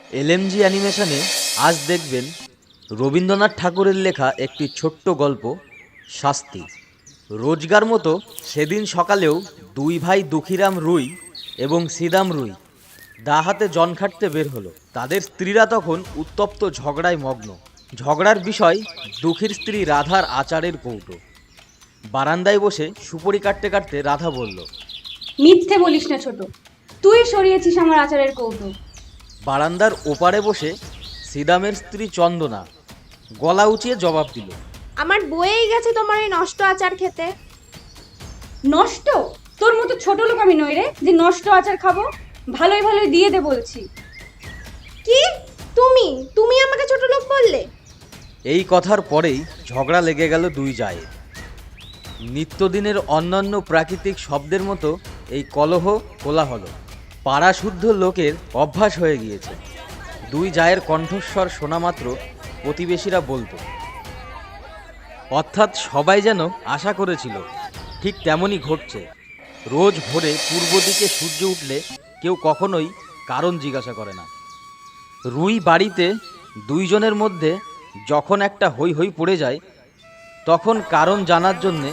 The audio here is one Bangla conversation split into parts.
এলএমজি অ্যানিমেশনে আজ দেখবেন রবীন্দ্রনাথ ঠাকুরের লেখা একটি ছোট্ট গল্প, শাস্তি। রোজগার মতো সেদিন সকালেও দুই ভাই দুঃখীরাম রুই এবং সিদাম রুই দা হাতে জন খাটতে বের হলো। তাদের স্ত্রীরা তখন উত্তপ্ত ঝগড়ায় মগ্ন। ঝগড়ার বিষয় দুঃখীর স্ত্রী রাধার আচারের কৌটো। বারান্দায় বসে সুপরি কাটতে কাটতে রাধা বলল, মিথ্যে বলিস না ছোট। তুই সরিয়েছিস আমার আচারের কৌটো। বারান্দার ওপারে বসে সিদামের স্ত্রী চন্দনা গলা উঁচিয়ে জবাব দিল আমার বয়েই গেছে তোমার এই নষ্ট আচার খেতে। নষ্ট? তোর মতো ছোট লোক আমি নই রে যে নষ্ট আচার খাব ভালোই ভালোই দিয়ে দে বলছি। কি? তুমি? তুমি আমাকে ছোট লোক বললে? এই কথার পরেই ঝগড়া লেগে গেল দুই জায়ের। নিত্যদিনের অন্যান্য প্রাকৃতিক শব্দের মতো এই কলহ কোলাহল। পাড়া শুদ্ধ লোকের অভ্যাস হয়ে গিয়েছে। দুই জায়ের কণ্ঠস্বর শোনা মাত্র প্রতিবেশীরা বলতো। অর্থাৎ সবাই যেন আশা করেছিল, ঠিক তেমনই ঘটছে। রোজ ভোরে পূর্ব দিকে সূর্য উঠলে কেউ কখনোই কারণ জিজ্ঞাসা করে না। রুই বাড়িতে দুইজনের মধ্যে যখন একটা হই হই পড়ে যায়, তখন কারণ জানার জন্যে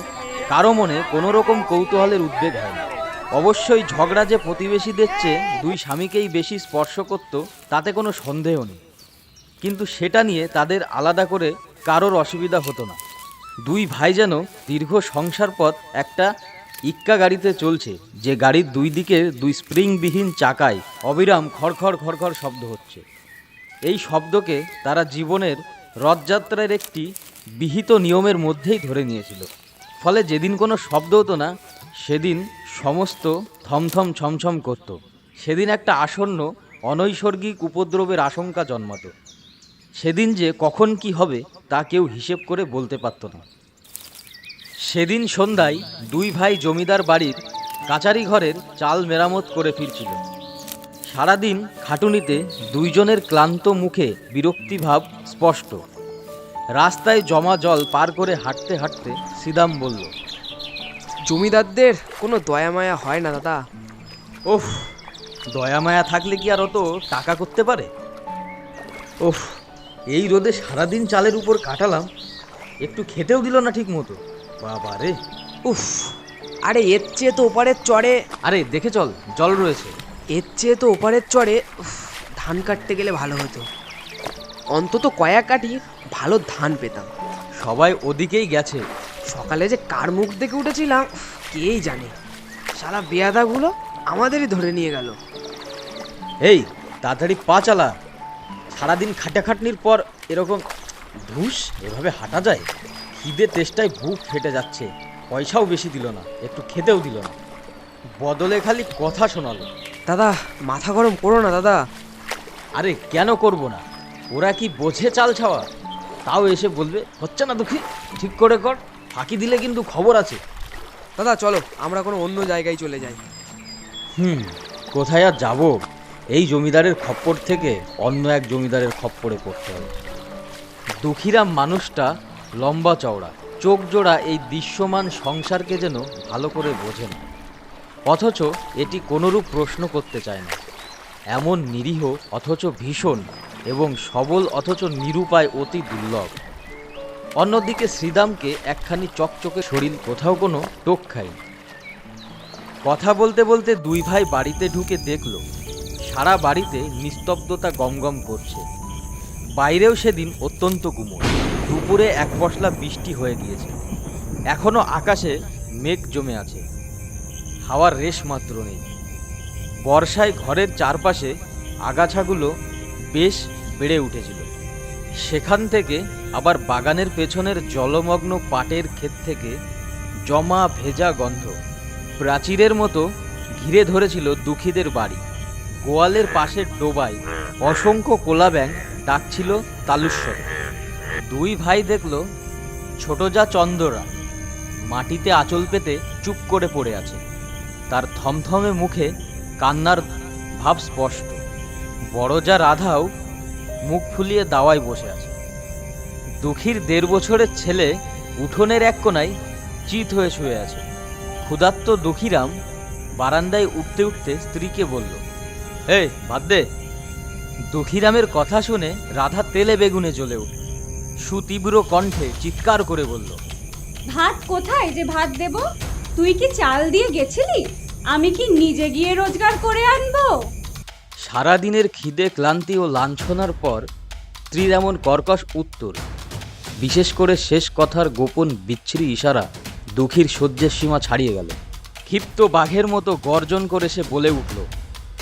কারও মনে কোনো রকম কৌতূহলের উদ্বেগ হয় না। অবশ্যই ঝগড়া যে প্রতিবেশীদের চেয়ে দুই স্বামীকেই বেশি স্পর্শ করত, তাতে কোনো সন্দেহ নেই। কিন্তু সেটা নিয়ে তাদের আলাদা করে কারোর অসুবিধা হতো না। দুই ভাই যেন দীর্ঘ সংসার পথ একটা ইক্কা গাড়িতে চলছে, যে গাড়ির দুই দিকে দুই স্প্রিংবিহীন চাকায় অবিরাম খড়খড় খড়খড় শব্দ হচ্ছে। এই শব্দকে তারা জীবনের রথযাত্রার একটি বিহিত নিয়মের মধ্যেই ধরে নিয়েছিল। ফলে যেদিন কোনো শব্দ হতো না সেদিন সমস্ত থমথম ছমছম করত। সেদিন একটা আসন্ন অনৈসর্গিক উপদ্রবের আশঙ্কা জন্মাতো। সেদিন যে কখন কি হবে তা কেউ হিসেব করে বলতে পারত না। সেদিন সন্ধ্যায় দুই ভাই জমিদার বাড়ির কাচারি ঘরের চাল মেরামত করে ফিরছিল। সারাদিন খাটুনিতে দুইজনের ক্লান্ত মুখে বিরক্তিভাব স্পষ্ট। রাস্তায় জমা জল পার করে হাঁটতে হাঁটতে সিদাম বলল জমিদারদের কোনো দয়া মায়া হয় না দাদা। ওফ দয়া মায়া থাকলে কি আর অত টাকা করতে পারে? ওফ এই রোদে সারাদিন চালের উপর কাটালাম একটু খেতেও দিল না ঠিক মতো বাবা রে। উফ আরে এর চেয়ে তো ওপারের চড়ে আরে দেখে চল জল রয়েছে। এর চেয়ে তো ওপারের চড়ে উফ, ধান কাটতে গেলে ভালো হতো। অন্তত কয়েক কাটি ভালো ধান পেতাম। সবাই ওদিকেই গেছে। সকালে যে কার মুখ দেখে উঠেছিলাম কেই জানে। সারা বেয়াদাগুলো আমাদেরই ধরে নিয়ে গেল। এই তাড়াতাড়ি পা চালা। সারাদিন খাটাখাটনির পর এরকম ধুস এভাবে হাঁটা যায়? খিদে তেষ্টায় বুক ফেটে যাচ্ছে। পয়সাও বেশি দিল না একটু খেতেও দিল না। বদলে খালি কথা শোনালো। দাদা মাথা গরম করো না দাদা। আরে কেন করব না? ওরা কি বোঝে চাল ছাওয়া? তাও এসে বলবে হচ্ছে না দুঃখী? ঠিক করে কর। ফাঁকি দিলে কিন্তু খবর আছে। দাদা, চলো, আমরা কোনো অন্য জায়গায় চলে যাই। হুম, কোথায় আর যাব? এই জমিদারের খপ্পর থেকে অন্য এক জমিদারের খপ্পরে পড়তে হবে। দুঃখীরাম মানুষটা লম্বা চওড়া, চোখ জোড়া এই দৃশ্যমান সংসারকে যেন ভালো করে বোঝে না। অথচ এটি কোনোরূপ প্রশ্ন করতে চায় না। এমন নিরীহ, অথচ ভীষণ এবং সবল, অথচ নিরুপায় অতি দুর্লভ। অন্যদিকে শ্রীদামকে একখানি চকচকে শরীর, কোথাও কোনো টোক খায় কথা বলতে বলতে দুই ভাই বাড়িতে ঢুকে দেখল, সারা বাড়িতে নিস্তব্ধতা গমগম করছে। বাইরেও সেদিন অত্যন্ত কুমোর দুপুরে এক পশলা বৃষ্টি হয়ে গিয়েছে। এখনও আকাশে মেঘ জমে আছে। হাওয়ার রেশ মাত্র নেই। বর্ষায় ঘরের চারপাশে আগাছাগুলো বেশ বেড়ে উঠেছিল। সেখান থেকে আবার বাগানের পেছনের জলমগ্ন পাটের ক্ষেত থেকে জমা ভেজা গন্ধ। প্রাচীরের মতো ঘিরে ধরেছিল দুঃখীদের বাড়ি। গোয়ালের পাশের ডোবায় অসংখ্য কোলা ব্যাং ডাকছিল তালুস্বরে দুই ভাই দেখল, ছোট যা চন্দ্ররা মাটিতে আঁচল পেতে চুপ করে পড়ে আছে। তার থমথমে মুখে কান্নার ভাব স্পষ্ট। বড় যা রাধাও মুখ ফুলিয়ে দাওয়ায় বসে আছে। দুঃখীর দেড় বছরের ছেলে উঠোনের এক কোনায় চিত হয়ে শুয়ে আছে। ক্ষুধার্ত দুঃখীরাম বারান্দায় উঠতে উঠতে স্ত্রীকে বলল, এই, বাদ দে। দুঃখীরামের কথা শুনে রাধা তেলে বেগুনে জ্বলে উঠল। সুতীব্র কণ্ঠে চিৎকার করে বলল, ভাত কোথায় যে ভাত দেব? তুই কি চাল দিয়ে গেছিলি? আমি কি নিজে গিয়ে রোজগার করে আনব? সারাদিনের খিদে, ক্লান্তি ও লাঞ্ছনার পর স্ত্রীর এমন কর্কশ উত্তর। বিশেষ করে শেষ কথার গোপন বিচ্ছিরি ইশারা দুঃখীর সহ্যের সীমা ছাড়িয়ে গেল। ক্ষিপ্ত বাঘের মতো গর্জন করে সে বলে উঠল,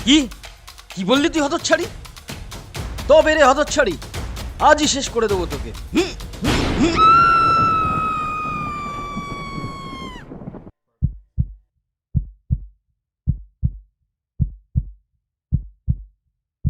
কি? কি বললি তুই হতচ্ছাড়ি? তবে রে হতচ্ছাড়ি, আজই শেষ করে দেবো তোকে। হুম।